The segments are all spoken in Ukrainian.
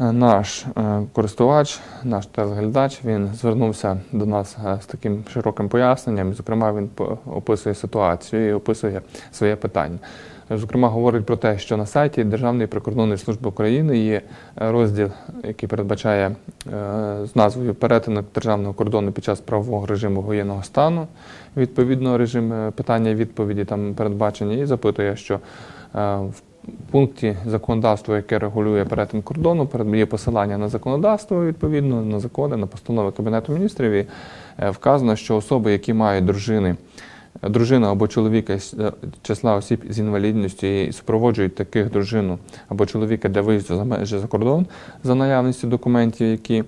наш е, користувач, наш телеглядач, він звернувся до нас е, з таким широким поясненням. Зокрема, він описує ситуацію і описує своє питання. Зокрема, говорить про те, що на сайті Державної прикордонної служби України є розділ, який передбачає е, з назвою Перетинок державного кордону під час правового режиму воєнного стану. Відповідно, режим е, питання і відповіді там передбачені, і запитує, що в пункті законодавства, яке регулює перетин кордону, є посилання на законодавство, відповідно, на закони, на постанови Кабінету міністрів. І е, вказано, що особи, які мають дружини, дружину або чоловіка е, числа осіб з інвалідністю і супроводжують таких дружину або чоловіка для виїзду за межі за кордон за наявністю документів, які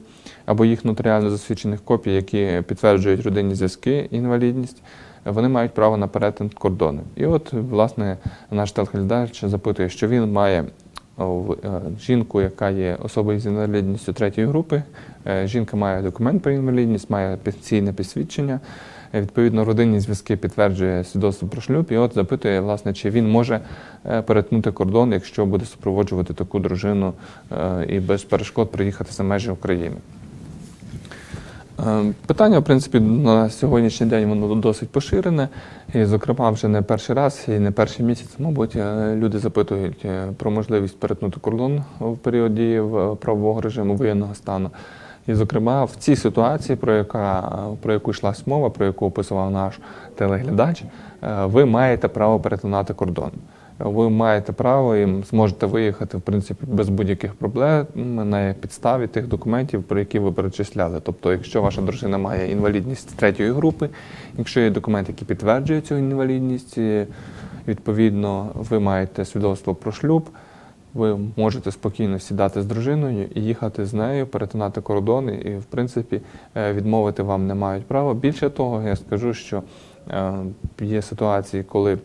або їх нотаріально засвідчених копій, які підтверджують родинні зв'язки, інвалідність, вони мають право на перетин кордону. І от, власне, наш телеглядач запитує, що він має е, жінку, яка є особою з інвалідністю третьої групи. Е, Жінка має документ про інвалідність, має пенсійне посвідчення. Е, Відповідно, родинні зв'язки підтверджує свідоцтво про шлюб. І от запитує, власне, чи він може перетнути кордон, якщо буде супроводжувати таку дружину і без перешкод приїхати за межі України. Е, Питання, в принципі, на сьогоднішній день воно досить поширене. І, зокрема, вже не перший раз і не перший місяць, мабуть, е, люди запитують е, про можливість перетнути кордон в період дії правового режиму воєнного стану. І, зокрема, в цій ситуації, про, яка, про яку йшлась мова, про яку описував наш телеглядач, ви маєте право перетинати кордон. Ви маєте право і зможете виїхати в принципі без будь-яких проблем на підставі тих документів, про які ви перечисляли. Тобто, якщо ваша дружина має інвалідність третьої групи, якщо є документ, який підтверджує цю інвалідність, відповідно, ви маєте свідоцтво про шлюб. Ви можете спокійно сідати з дружиною і їхати з нею, перетинати кордони, і в принципі е, відмовити вам не мають права. Більше того, я скажу, що е, є ситуації, коли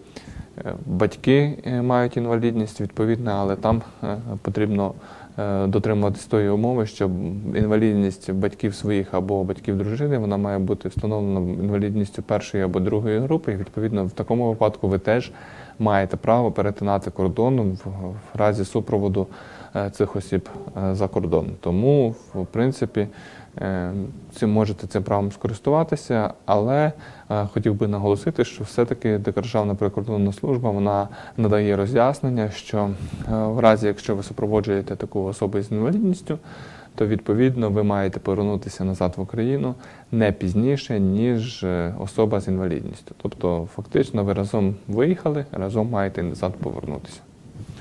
батьки е, мають інвалідність, відповідно, але там е, потрібно е, дотримуватись тої умови, що інвалідність батьків своїх або батьків дружини вона має бути встановлена інвалідністю першої або другої групи. І відповідно в такому випадку ви теж маєте право перетинати кордон в, разі супроводу е, цих осіб е, за кордон. Тому, в принципі, е, цим можете цим правом скористуватися, але е, хотів би наголосити, що все-таки Державна прикордонна служба вона надає роз'яснення, що е, в разі, якщо ви супроводжуєте таку особу з інвалідністю, то відповідно ви маєте повернутися назад в Україну не пізніше, ніж е, особа з інвалідністю. Тобто, фактично, ви разом виїхали, разом маєте назад повернутися.